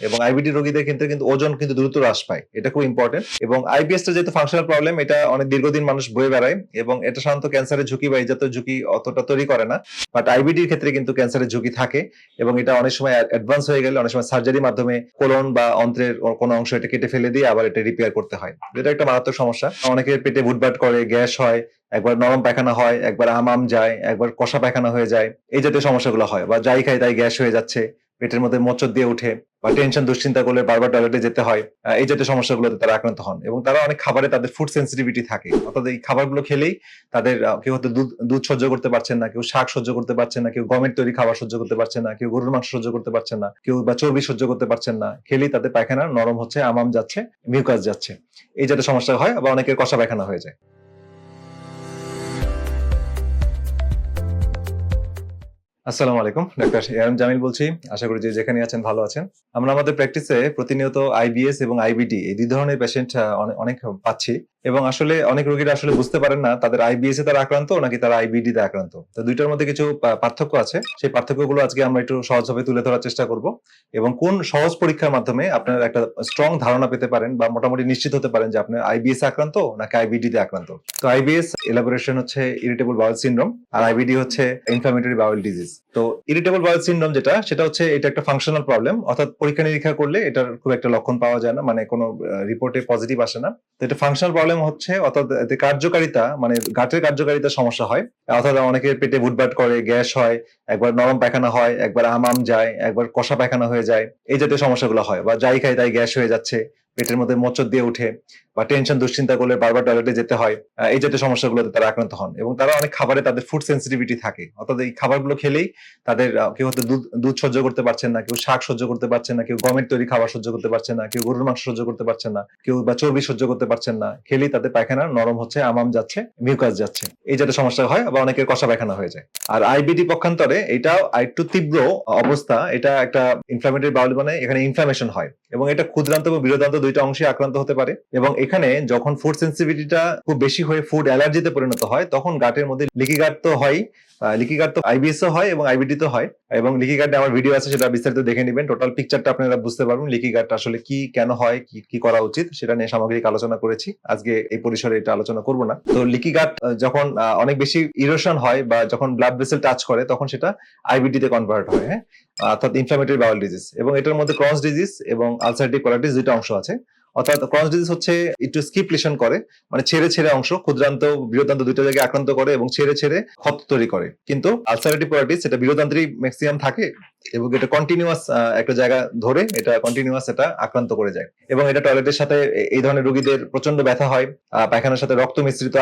এবং আইবিডি রোগীদের ক্ষেত্রে কিন্তু ওজন কিন্তু দ্রুত হ্রাস পায়। এটা খুব ইম্পর্টেন্ট এবং আইবিএস টা যেহেতু ফাংশনাল প্রবলেম এটা অনেক দীর্ঘদিন মানুষ বয়ে বেড়ায় এবং এটা সাধারণত ক্যান্সারের ঝুঁকি বা এই ঝুঁকি অতটা তৈরি করে না। বাট আইবিডির ক্ষেত্রে কিন্তু ক্যান্সারের ঝুঁকি থাকে এবং এটা অনেক সময় অ্যাডভান্স হয়ে গেলে অনেক সময় সার্জারির মাধ্যমে কোলন বা অন্ত্রের কোনো অংশ এটা কেটে ফেলে দিয়ে আবার এটা রিপেয়ার করতে হয়। এটা একটা মারাত্মক সমস্যা। অনেকের পেটে ভুটভাট করে, গ্যাস হয়, একবার নরম পায়খানা হয়, একবার হামাম যায়, একবার কষা পায়খানা হয়ে যায়। এই জাতীয় সমস্যাগুলো হয় বা যাই খাই তাই গ্যাস হয়ে যাচ্ছে। পেটের মধ্যে মোচড় দিয়ে উঠে বা টেনশন দুশ্চিন্তা করলে বারবার টয়লেটে যেতে হয় এই জাতীয় সমস্যাগুলোতে তারা আক্রান্ত হন এবং তারা অনেক খাবারে তাদের ফুড সেন্সিটিভিটি থাকে। অর্থাৎ এই খাবারগুলো খেলেই তাদের কেউ হয়তো দুধ দুধ সহ্য করতে পারছেন না, কেউ শাক সহ্য করতে পারছেন না, কেউ গমের তৈরি খাবার সহ্য করতে পারছেন না, কেউ গরুর মাংস সহ্য করতে পারছেন না, কেউ বা চর্বি সহ্য করতে পারছেন না, খেলেই তাদের পায়খানা নরম হচ্ছে, আমাম যাচ্ছে মিউকাস যাচ্ছে। এই জাতীয় সমস্যা হয়, আবার অনেকের কষা পায়খানা হয়ে যায়। আসসালামু আলাইকুম, ডাক্তার এরম জামিল বলছি। আশা করি যে যেখানে আছেন ভালো আছেন। আমরা আমাদের প্র্যাকটিসে প্রতিনিয়ত আইবিএস এবং আইবিডি এই দুই ধরনের পেশেন্ট অনেক পাচ্ছি। এবং আসলে অনেক রোগীরা আসলে বুঝতে পারেন না, তাদের আইবিএস এ তারা আক্রান্ত নাকি তারা আইবিডি তে আক্রান্ত। তো দুইটার মধ্যে কিছু পার্থক্য আছে। সেই পার্থক্যগুলো আজকে আমরা একটু সহজভাবে তুলে ধরার চেষ্টা করব। এবং কোন সহজ পরীক্ষার মাধ্যমে আপনার একটা স্ট্রং ধারণা পেতে পারেন বা মোটামুটি নিশ্চিত হতে পারেন যে আপনার আইবিএস আক্রান্ত নাকি আইবিডি তে আক্রান্ত। তো আইবিএস এলাবোরেশন হচ্ছে ইরিটেবল বাউল সিনড্রোম আর আইবিডি হচ্ছে ইনফ্লামেটরি বাউল ডিজিজ তো ইরিটেবল বাউল সিনড্রোম যেটা, সেটা হচ্ছে এটা একটা ফাংশনাল প্রবলেম অর্থাৎ পরীক্ষা নিরীক্ষা করলে এটার খুব একটা লক্ষণ পাওয়া যায় না মানে কোনো রিপোর্টে পজিটিভ আসে না। তো এটা ফাংশনাল প্রবলেম হচ্ছে, অর্থাৎ এতে কার্যকারিতা মানে গাটের কার্যকারিতা সমস্যা হয়। অর্থাৎ অনেকের পেটে ভুটভাট করে, গ্যাস হয়, একবার নরম পায়খানা হয়, একবার হামাম যায়, একবার কষা পায়খানা হয়ে যায়, এই জাতীয় সমস্যাগুলো হয়। বা যাই খাই তাই গ্যাস হয়ে যাচ্ছে, পেটের মধ্যে মোচড় দিয়ে উঠে বা টেনশন দুশ্চিন্তা করলে বারবার টয়লেটে যেতে হয় এই জাতীয় সমস্যাগুলোতে তারা আক্রান্ত হন। এবং তারা অনেক খাবারে তাদের ফুড সেন্সিটিভিটি থাকে। অর্থাৎ এই খাবারগুলো খেলেই তাদের কেউ হয়তো দুধ দুধ সহ্য করতে পারছেন না, কেউ শাক সহ্য করতে পারছেন না, কেউ গমের তৈরি খাবার সহ্য করতে পারছেন না, কেউ গরুর মাংস সহ্য করতে পারছেন না, কেউ বা চর্বি সহ্য করতে পারছেন না, খেলেই তাদের পায়খানা নরম হচ্ছে, আমাম যাচ্ছে মিউকাস যাচ্ছে। এই জাতীয় সমস্যা হয় বা অনেকের কষা পায়খানা হয়ে যায়। আর আইবিডি পক্ষান্তরে এটাও একটু তীব্র অবস্থা, এটা একটা ইনফ্লামেটরি বাউল মানে এখানে ইনফ্লামেশন হয়। এবং এটা ক্ষুদ্রান্ত এবং বৃহদান্ত দুইটা অংশে আক্রান্ত হতে পারে। এবং এখানে যখন ফুড সেন্সিটিভিটিটা খুব বেশি হয়ে ফুড অ্যালার্জিতে পরিণত হয়, তখন গাটের মধ্যে লিকি গাট তো হয় লিকি গার্ড তো আইবিএস হয় এবং আইবিডি তো হয়। এবং লিকি আমার ভিডিও আছে, সেটা বিস্তারিত দেখে নেবেন। টোটাল পিকচারটা আপনারা বুঝতে পারবেন লিকি আসলে কি, কেন হয়, কি কি করা উচিত, সেটা নিয়ে সামগ্রিক আলোচনা করেছি। আজকে এই পরিসরে এটা আলোচনা করব না। তো লিকি গার্ড যখন অনেক বেশি ইরোশন হয় বা যখন ব্লাড ভেসেল টাচ করে, তখন সেটা আইবিডি তে কনভার্ট হয় হ্যাঁ? অর্থাৎ ইনফ্লামেটরি বাউল ডিজিজ এবং এটার মধ্যে ক্রস ডিজিজ এবং আলসারেটিভ কোলাইটিস দুইটা অংশ আছে। অর্থাৎ ক্রস ডিজিজ হচ্ছে একটু স্কিপ লিশন করে মানে ছেড়ে ছেড়ে অংশ, ক্ষুদ্রান্ত বৃহদান্ত দুইটা জায়গায় আক্রান্ত করে এবং ছেড়ে ছেড়ে ক্ষত তৈরি করে। কিন্তু আলসারেটিভ কোলাইটিস সেটা বৃহদান্ত্রই ম্যাক্সিমাম থাকে এবং এটা কন্টিনিউয়াস একটা জায়গা ধরে এটা কন্টিনিউয়াস এটা আক্রান্ত করে যায়। এবং এটা টয়লেটের সাথে এই ধরনের রোগীদের প্রচণ্ড ব্যথা হয়। পায়খানার সাথে রক্ত মিশ্রিত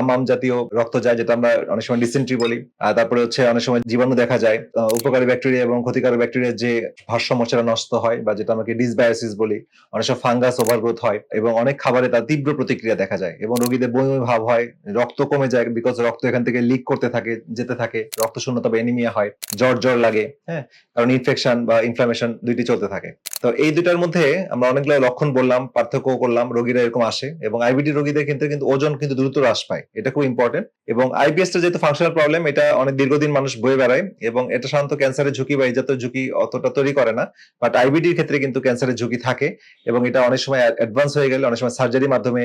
আমাম জাতীয় রক্ত যায়, যেটা আমরা অনেক সময় ডিসেন্ট্রি বলি। তারপরে হচ্ছে অনেক সময় জীবাণু দেখা যায়। উপকারী ব্যাকটেরিয়া এবং ক্ষতিকারক ব্যাকটেরিয়ার যে ভারসাম্য সেটা নষ্ট হয় বা যেটা আমাকে ডিসবায়োসিস বলি, অনেক সময় ফাঙ্গাস ওভারগ্রোথ হয় এবং অনেক খাবারে তার তীব্র প্রতিক্রিয়া দেখা যায় এবং রোগীদের বমি ভাব হয়, রক্ত কমে যায় বিকজ রক্ত এখান থেকে লিক করতে থাকে, যেতে থাকে রক্ত শূন্যতা বা এনিমিয়া হয় জ্বর জ্বর লাগে হ্যাঁ? কারণ ইনফেকশন বা ইনফ্লামেশন দুইটি চলতে থাকে। তো এই দুটার মধ্যে আমরা অনেকগুলো লক্ষণ বললাম পার্থক্য করলাম, রোগীরা এরকম আসে এবং আইবিডি রোগীদের ক্ষেত্রে কিন্তু ওজন কিন্তু দ্রুত হ্রাস পায়। এটা খুব ইম্পর্টেন্ট এবং আইবিএস টা যেহেতু ফাংশনাল প্রবলেম এটা অনেক দীর্ঘদিন মানুষ বয়ে বেড়ায় এবং এটা সাধারণত ক্যান্সারের ঝুঁকি বা এই জাতীয় ঝুঁকি অতটা তৈরি করে না। বাট আইবিডির ক্ষেত্রে কিন্তু ক্যান্সারের ঝুঁকি থাকে এবং এটা অনেক সময় অ্যাডভান্স হয়ে গেলে অনেক সময় সার্জারির মাধ্যমে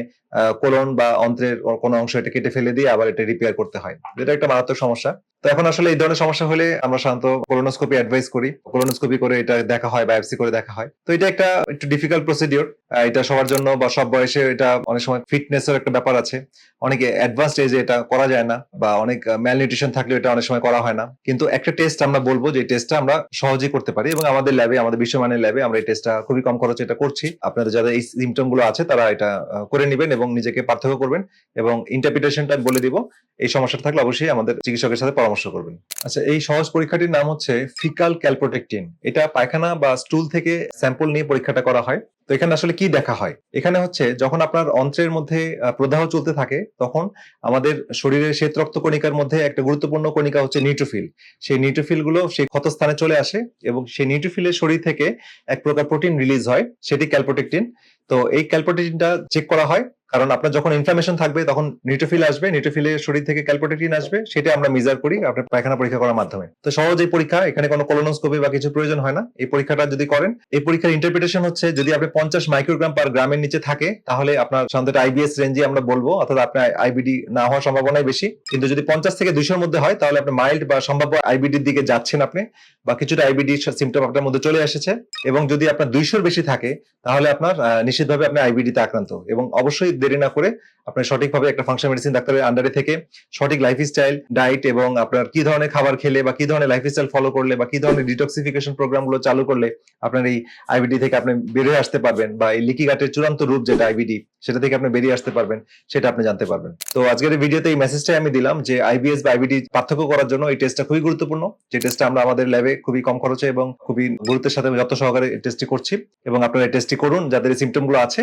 কোলন বা অন্ত্রের কোনো অংশ এটা কেটে ফেলে দিয়ে আবার এটা রিপেয়ার করতে হয়। এটা একটা মারাত্মক সমস্যা। তো এখন আসলে এই ধরনের সমস্যা হলে আমরা সাধারণত কোলোনোস্কোপি অ্যাডভাইস করি। কোলোনোস্কোপি করে এটা দেখা হয় বায়োপসি করে দেখা হয়। তো এটা একটা একটু ডিফিকাল্ট প্রসিডিওর এটা সবার জন্য বা সব বয়সে এটা অনেক সময় ফিটনেসের একটা ব্যাপার আছে। অনেকে অ্যাডভান্সড এজে এটা করা যায় না বা অনেক ম্যালনিউট্রিশন থাকলে এটা অনেক সময় করা হয় না। কিন্তু একটা টেস্ট আমরা বলব যে টেস্টটা আমরা সহজেই করতে পারি এবং আমাদের ল্যাবে আমাদের বিশ্বমানের ল্যাবে আমরা এই টেস্টটা খুবই কম খরচে এটা করছি। আপনাদের যাদের এই সিমটমগুলো আছে তারা এটা করে নেবেন এবং নিজেকে পার্থক্য করবেন এবং ইন্টারপ্রিটেশনটা বলে দিব। এই সমস্যাটা থাকলে অবশ্যই আমাদের চিকিৎসকের সাথে পরামর্শ করবেন। আচ্ছা এই সহজ পরীক্ষাটির নাম হচ্ছে ফিকাল ক্যালপ্রোটেকটিন। এটা পায়খানা বা স্টুল থেকে স্যাম্পল নিয়ে পরীক্ষাটা করা হয়। তো এখানে আসলে কি দেখা হয়? এখানে হচ্ছে যখন আপনার অন্ত্রের মধ্যে প্রদাহ চলতে থাকে, তখন আমাদের শরীরের শ্বেত রক্ত কণিকার মধ্যে একটা গুরুত্বপূর্ণ কণিকা হচ্ছে নিউট্রোফিল সেই নিউট্রোফিলগুলো সেই ক্ষতস্থানে চলে আসে এবং সেই নিউট্রোফিলের শরীর থেকে এক প্রকার প্রোটিন রিলিজ হয়, সেটি ক্যালপ্রোটেকটিন। তো এই ক্যালপ্রোটেকটিনটা চেক করা হয় কারণ আপনার যখন ইনফ্লামেশন থাকবে, তখন নিউট্রোফিল আসবে নিউট্রোফিলের শরীর থেকে ক্যালপোটেটিন আসবে, সেটা আমরা মেজার করি আপনার পায়খানা পরীক্ষা করার মাধ্যমে। তো সহজ এই পরীক্ষা, এখানে কোনো কোলোনোস্কোপি বা কিছু প্রয়োজন হয় না। এই পরীক্ষাটা যদি করেন, এই পরীক্ষার ইন্টারপ্রিটেশন হচ্ছে যদি আপনি পঞ্চাশ মাইক্রোগ্রাম পার গ্রামের নিচে থাকে, তাহলে আপনার সাধারণত আইবিএস রেঞ্জে আমরা বলব, অর্থাৎ আপনার আইবিডি না হওয়ার সম্ভাবনাই বেশি। কিন্তু যদি পঞ্চাশ থেকে দুইশোর মধ্যে হয়, তাহলে আপনি মাইল্ড বা সম্ভাব্য আইবিডির দিকে যাচ্ছেন আপনি, বা কিছুটা আইবিডি সিমটম আপনার মধ্যে চলে এসেছে। এবং যদি আপনার দুইশোর বেশি থাকে, তাহলে আপনার নিশ্চিতভাবে আপনি আইবিডিতে আক্রান্ত। এবং অবশ্যই দেরি না করে আপনার সঠিকভাবে একটা ফাংশন মেডিসিন ডাক্তারের আন্ডারে থেকে সঠিক লাইফস্টাইল ডায়েট এবং আপনার কি ধরনের খাবার খেলে বা কি ধরনের লাইফস্টাইল ফলো করলে বা কি ধরনের ডিটক্সিফিকেশন প্রোগ্রামগুলো চালু করলে আপনার এই আইবিডি থেকে আপনি বেরিয়ে আসতে পারবেন বা এই লিকি গাটের চূড়ান্ত রূপ যেটা আইবিডি সেটা থেকে আপনি বেরিয়ে আসতে পারবেন, সেটা আপনি জানতে পারবেন। তো আজকের ভিডিওতে এই মেসেজটাই আমি দিলাম যে আইবিএস বা আইবিডি পার্থক্য করার জন্য এই টেস্টটা খুবই গুরুত্বপূর্ণ। যে টেস্টটা আমরা আমাদের ল্যাবে খুবই কম খরচে এবং খুবই গুরুত্বের সাথে যত্ন সহকারে টেস্টটি করছি এবং আপনারা টেস্টটি করুন, যাদের এই সিমটমগুলো আছে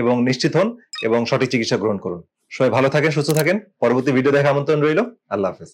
এবং নিশ্চিত হন এবং সঠিক চিকিৎসা গ্রহণ করুন। সবাই ভালো থাকেন, সুস্থ থাকেন। পরবর্তী ভিডিও দেখা আমন্ত্রণ রইল। আল্লাহ হাফেজ।